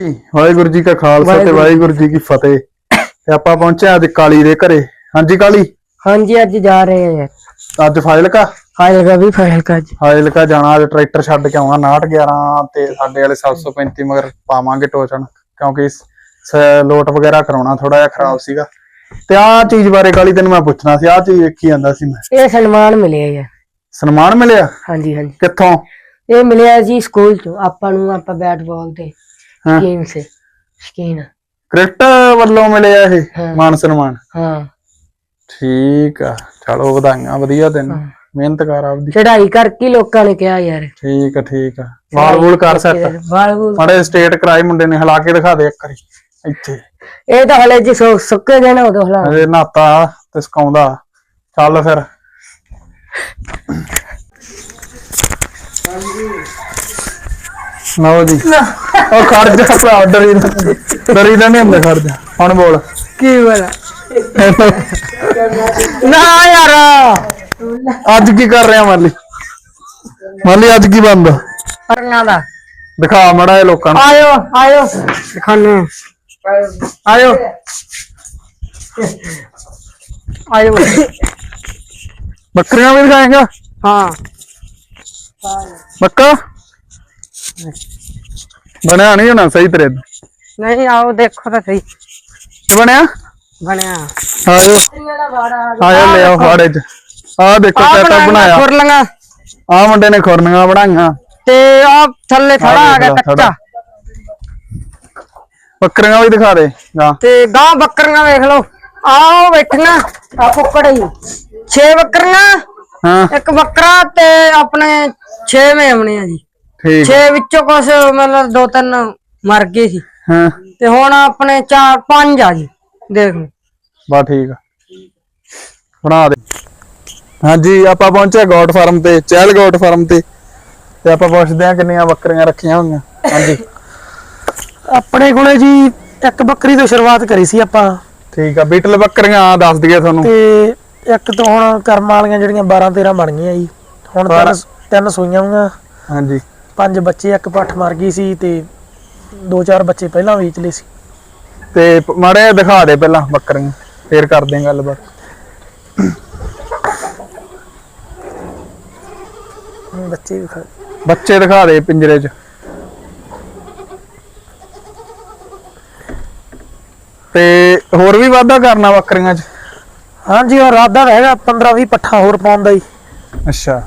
ਵਾਹਿਗੁਰੂ ਜੀ ਕਾ ਖਾਲਸਾ ਤੇ ਵਾਹਿਗੁਰੂ ਜੀ ਕੀ ਫਤਿਹ। ਤੇ ਆਪਾਂ ਪਹੁੰਚੇ ਅੱਜ ਕਾਲੀ ਦੇ ਘਰੇ। ਹਾਂਜੀ ਕਾਲੀ? ਹਾਂਜੀ ਅੱਜ ਜਾ ਰਹੇ ਆ ਯਾਰ। ਅੱਜ ਫਾਜ਼ਿਲਕਾ? ਫਾਇਲ ਕਾ ਵੀ ਫਾਇਲ ਕਾ ਜੀ ਫਾਜ਼ਿਲਕਾ ਜਾਣਾ ਅੱਜ ਟਰੈਕਟਰ ਛੱਡ ਕੇ ਆਉਣਾ 911 ਤੇ ਸਾਡੇ ਵਾਲੇ 735 ਮਗਰ ਪਾਵਾਂਗੇ ਟੋਚਨ ਕਿਉਂਕਿ ਲੋਟ ਵਗੈਰਾ ਕਰਾਉਣਾ ਥੋੜਾ ਜਿਹਾ ਖਰਾਬ ਸੀਗਾ। ਤੇ ਆਹ ਚੀਜ਼ ਬਾਰੇ ਕਾਲੀ ਤੈਨੂੰ ਮੈਂ ਪੁੱਛਣਾ ਸੀ ਆਹ ਚੀਜ਼ ਵੇਖੀ ਜਾਂਦਾ ਸੀ ਮੈਂ। ਇਹ ਸਨਮਾਨ ਮਿਲਿਆ ਯਾਰ। ਸਨਮਾਨ ਮਿਲਿਆ? ਹਾਂਜੀ ਹਾਂਜੀ। ਕਿੱਥੋਂ? ਇਹ ਮਿਲਿਆ ਜੀ ਸਕੂਲ ਚੋਂ ਆਪਾਂ ਨੂੰ ਆਪਾਂ ਬੈਟ ਬਾਲ ਤੇ। ਹਾਂ। ਗੇਮ ਸੇ ਸ਼ਕੀਨ ਕ੍ਰਿਕਟ ਵੱਲੋਂ ਮਿਲਿਆ ਇਹ ਹਾਂ। ਮਾਨ ਸਨਮਾਨ। ਹਾਂ। ਠੀਕ ਆ ਚਲੋ ਵਧਾਈਆਂ ਵਧੀਆ ਤੈਨੂੰ। ਹਾਂ। ਮਿਹਨਤ ਕਰ ਆਪਦੀ। ਕਰਕੇ ਹੀ ਲੋਕਾਂ ਨੇ ਕਿਹਾ ਯਾਰ। ਠੀਕ ਆ ਠੀਕ ਆ। ਵਾਲ ਵੂਲ ਕਰ ਸੈੱਟ ਵਾਲ ਵੂਲ। ਮਾੜੇ ਸਟੇਟ ਕਰਾਈ ਮੁੰਡੇ ਨੇ ਹਿਲਾ ਕੇ ਦਿਖਾ ਦੇ ਇੱਕ ਵਾਰੀ ਇੱਥੇ। ਇਹ ਤਾਂ ਹਲੇ ਜੀ ਸੁ- ਸੁੱਕੇ ਗਏ ਨਾ ਉਦੋਂ ਹਲਾ। ਅਜੇ ਨਾਤਾ ਤੇ ਸਕਾਉਂਦਾ। ਚੱਲ ਫਿਰ। ਲਓ ਜੀ? ਉਹ ਖੜ ਜਾ ਭਰਾ ਡਰੀ ਨਾ ਡਰੀ ਨਾ ਨਹੀਂ ਹੁੰਦਾ ਖੜ ਜਾ। ਹੁਣ ਬੋਲ। ਕੀ ਵਾਲਾ ਨਾ ਯਾਰ! ਅੱਜ ਕੀ ਕਰ ਰਿਹਾ ਮਾਲੀ? ਮਾਲੀ ਅੱਜ ਕੀ ਬੰਦਾ? ਪਰਨਾ ਦਾ। ਦਿਖਾ ਮੜਾ ਇਹ ਲੋਕਾਂ ਨੂੰ। ਆਇਓ ਆਇਓ। ਦਿਖਾਣੇ ਆਇਓ। ਆਇਓ। ਬੱਕਰੀਆਂ ਵੀ ਦਿਖਾਏਗਾ? ਹਾਂ। ਬੱਕਾ ਬਣਿਆ ਨਹੀਂ ਹੋਣਾ ਸਹੀ ਤੇਰੇ ਤੋਂ। ਨਹੀਂ ਆਓ ਦੇਖੋ ਤਾਂ ਸਹੀ। ਬਣਿਆ? ਬਣਿਆ। ਆਇਓ ਆਇਓ ਲੈ ਆਓ ਫਾੜੇ ਚ। ਆ ਦੇਖੋ ਸੈਟਅਪ ਬਣਾਇਆ। ਖੁਰਲੀਆਂ। ਆ ਮੁੰਡੇ ਨੇ ਖੁਰਨੀਆਂ ਬਣਾਈਆਂ। ਤੇ ਆ ਥੱਲੇ ਥੜਾ ਆ ਗਿਆ ਕੱਚਾ। ਬੱਕਰੀਆਂ ਵੀ ਦਿਖਾ ਦੇ ਗਾਂ ਤੇ ਗਾਂ ਬੱਕਰੀਆਂ ਵੇਖ ਲਓ। ਆਓ ਬੈਠੀਆਂ ਆ ਕੁੱਕੜ ਹੀ 6 ਬੱਕਰੀਆਂ ਹਾਂ। ਇੱਕ ਬੱਕਰਾ ਤੇ ਆਪਣੇ 6 ਮੇਮਣੇ ਆ ਜੀ। ਠੀਕ। 6 ਵਿੱਚੋਂ ਕੁਛ ਮਤਲਬ ਦੋ ਤਿੰਨ ਮਰ ਗਏ ਸੀ। ਹਾਂ। ਤੇ ਹੁਣ ਆਪਣੇ 4 5 ਆ ਜੀ ਦੇਖ ਲਓ। ਬਾ ਠੀਕ ਆ। ਬਣਾ ਦੇ। ਹਾਂਜੀ ਆਪਾਂ ਪਹੁੰਚੇ ਗੋਟ ਫਾਰਮ ਤੇ ਚਹਿਲ ਗੋਟ ਫਾਰਮ ਤੇ। ਤੇ ਆਪਾਂ ਪੁੱਛਦੇ ਆ ਕਿੰਨੀਆਂ ਬੱਕਰੀਆਂ ਰੱਖੀਆਂ ਹੋਈਆਂ। ਹਾਂਜੀ। ਆਪਣੇ ਕੋਲੇ ਜੀ ਇੱਕ ਬੱਕਰੀ ਤੋਂ ਸ਼ੁਰੂਆਤ ਕਰੀ ਸੀ ਆਪਾਂ। ਠੀਕ ਆ ਬੀਟਲ ਬੱਕਰੀਆਂ ਆ ਦੱਸ ਦਈਏ ਤੁਹਾਨੂੰ। ਤੇ ਇੱਕ ਤੋਂ ਹੁਣ ਕਰਮ ਵਾਲੀਆਂ ਜਿਹੜੀਆਂ 12 13 ਬਣ ਗਈਆਂ ਜੀ। ਹੁਣ ਤਿੰਨ ਤਿੰਨ ਸੂਈਆਂ ਹੋਈਆਂ। ਹਾਂਜੀ। ਪੰਜ ਬੱਚੇ ਇੱਕ ਪੱਠ ਮਰ ਗਈ ਸੀ ਤੇ ਦੋ ਚਾਰ ਬੱਚੇ ਪਹਿਲਾਂ ਵੇਚ ਲਏ ਸੀ। ਤੇ ਮਾੜੇ ਦਿਖਾ ਦੇ ਪਹਿਲਾਂ ਬੱਕਰੀਆਂ ਫੇਰ ਕਰਦੇ ਆਂ ਗੱਲਬਾਤ। ਬੱਚੇ ਵੀ ਖਾ ਬੱਚੇ ਦਿਖਾ ਦੇ ਪਿੰਜਰੇ 'ਚ। ਤੇ ਹੋਰ ਵੀ ਵਾਧਾ ਕਰਨਾ ਬੱਕਰੀਆਂ 'ਚ? ਹਾਂਜੀ ਉਹ ਰਾਦਾ ਹੈਗਾ 15 20 ਪੱਠਾ ਹੋਰ ਪਾਉਣ ਦਾ ਜੀ ਅੱਛਾ।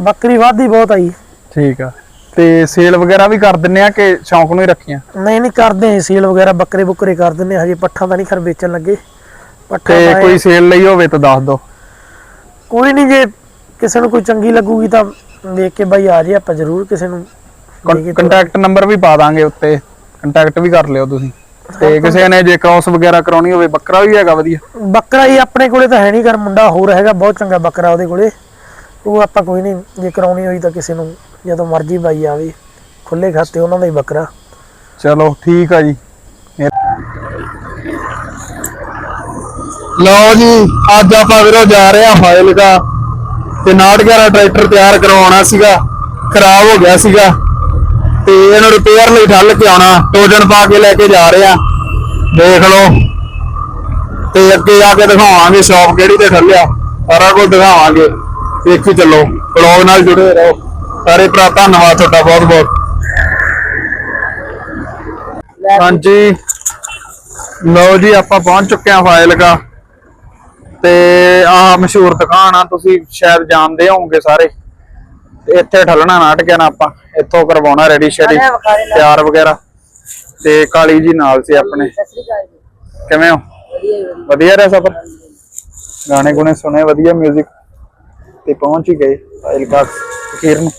ਬੱਕਰੀ ਵਾਧੀ ਬਹੁਤ ਆਈ। ਠੀਕ ਆ। ਤੇ ਸੇਲ ਵਗੈਰਾ ਵੀ ਕਰ ਦਿੰਨੇ ਆ ਕਿ ਸ਼ੌਂਕ ਨੂੰ ਹੀ ਰੱਖੀਆਂ? ਨਹੀਂ ਨਹੀਂ ਕਰਦੇ ਸੀਲ ਵਗੈਰਾ ਬੱਕਰੇ ਬੁੱਕਰੇ ਕਰ ਦਿੰਦੇ ਹਾਂ, ਹਜੇ ਪੱਠਾ ਤਾਂ ਨਹੀਂ ਖਰ ਵੇਚਣ ਲੱਗੇ। ਪੱਠਾ ਤੇ ਤਾਂ ਕੋਈ ਸੇਲ ਲਈ ਹੋਵੇ ਤਾਂ ਦੱਸ ਦਿਓ। ਕੋਈ ਨਹੀਂ ਜੇ ਕਿਸੇ ਨੂੰ ਕੋਈ ਚੰਗੀ ਲੱਗੂਗੀ ਤਾਂ ਦੇਖ ਕੇ ਬਾਈ ਆ ਜੇ ਆਪਾਂ ਜ਼ਰੂਰ ਕਿਸੇ ਨੂੰ ਦੇ ਕੇ ਕੰਟੈਕਟ ਨੰਬਰ ਵੀ ਪਾ ਦਾਂਗੇ ਉੱਤੇ। ਕੰਟੈਕਟ ਵੀ ਕਰ ਲਿਓ ਤੁਸੀਂ। ਤੇ ਕਿਸੇ ਨੇ ਜੇ ਕ੍ਰਾਸ ਵਗੈਰਾ ਕਰਾਉਣੀ ਹੋਵੇ ਬੱਕਰਾ ਵੀ ਹੈਗਾ ਵਧੀਆ। ਬੱਕਰਾ ਹੀ ਆਪਣੇ ਕੋਲੇ ਤਾਂ ਹੈ ਨਹੀਂ ਕਰ ਮੁੰਡਾ ਹੋਰ ਹੈਗਾ ਬਹੁਤ ਚੰਗਾ ਬੱਕਰਾ ਉਹਦੇ ਕੋਲੇ। ਉਹ ਆਪਾਂ ਕੋਈ ਨਹੀਂ ਜੇ ਕਰਾਉਣੀ ਹੋਈ ਤਾਂ ਕਿਸੇ ਨੂੰ ਜਦੋਂ ਮਰਜ਼ੀ ਬਾਈ ਆਵੇ ਖੁੱਲੇ ਖਾਤੇ ਉਹਨਾਂ ਦਾ ਹੀ ਬੱਕਰਾ। ਚਲੋ, ਠੀਕ ਆ ਜੀ। ਲਓ ਜੀ, ਅੱਜ ਆਪਾਂ ਵੀਰੋ ਜਾ ਰਹੇ ਆ ਫਾਇਲਕਾ ਤੇ 911 ਟਰੈਕਟਰ ਤਿਆਰ ਕਰਵਾਉਣਾ ਸੀਗਾ, ਖਰਾਬ ਹੋ ਗਿਆ ਸੀਗਾ। ਤੇ ਇਹਨੂੰ ਰਿਪੇਅਰ ਲਈ ਠੱਲ ਕੇ ਆਉਣਾ, ਟੋਜਨ ਪਾ ਕੇ ਲੈ ਕੇ ਜਾ ਰਹੇ ਆ ਦੇਖ ਲਓ। ਤੇ ਅੱਗੇ ਜਾ ਕੇ ਦਿਖਾਵਾਂਗੇ ਸ਼ੌਪ ਕਿਹੜੀ ਤੇ ਠੱਲਿਆ, ਸਾਰਾ ਕੁਝ ਦਿਖਾਵਾਂਗੇ। ਦੇਖੀ ਚੱਲੋ ਬਲੌਗ ਨਾਲ ਜੁੜੇ ਰਹੋ। ਸਾਰੇ ਭਰਾ ਧੰਨਵਾਦ ਤੁਹਾਡਾ ਬਹੁਤ ਬਹੁਤ। ਹਾਂਜੀ। ਲਓ ਜੀ ਆਪਾਂ ਪਹੁੰਚ ਚੁੱਕੇ ਹਾਂ ਫਾਇਲਕਾ ਤੇ ਆਹ ਮਸ਼ਹੂਰ ਦੁਕਾਨ ਆ ਤੁਸੀਂ ਸ਼ਾਇਦ ਜਾਣਦੇ ਹੋਵੋਗੇ ਸਾਰੇ। ਇੱਥੇ ਠੱਲਣਾ ਨਾਟਕ ਨਾ ਆਪਾਂ ਇੱਥੋਂ ਕਰਵਾਉਣਾ ਰੈਡੀ ਸ਼ੈਡੀ ਤਿਆਰ ਵਗੈਰਾ। ਤੇ ਕਾਲੀ ਜੀ ਨਾਲ ਸੀ ਆਪਣੇ। ਕਿਵੇਂ ਹੋ? ਵਧੀਆ ਰਿਹਾ ਸਫਰ? ਗਾਣੇ ਗੁਣੇ ਸੁਣੇ ਵਧੀਆ 뮤직 ਤੇ ਪਹੁੰਚ ਹੀ ਗਏ ਫਾਇਲਕਾ ਅਖੀਰ ਨੂੰ।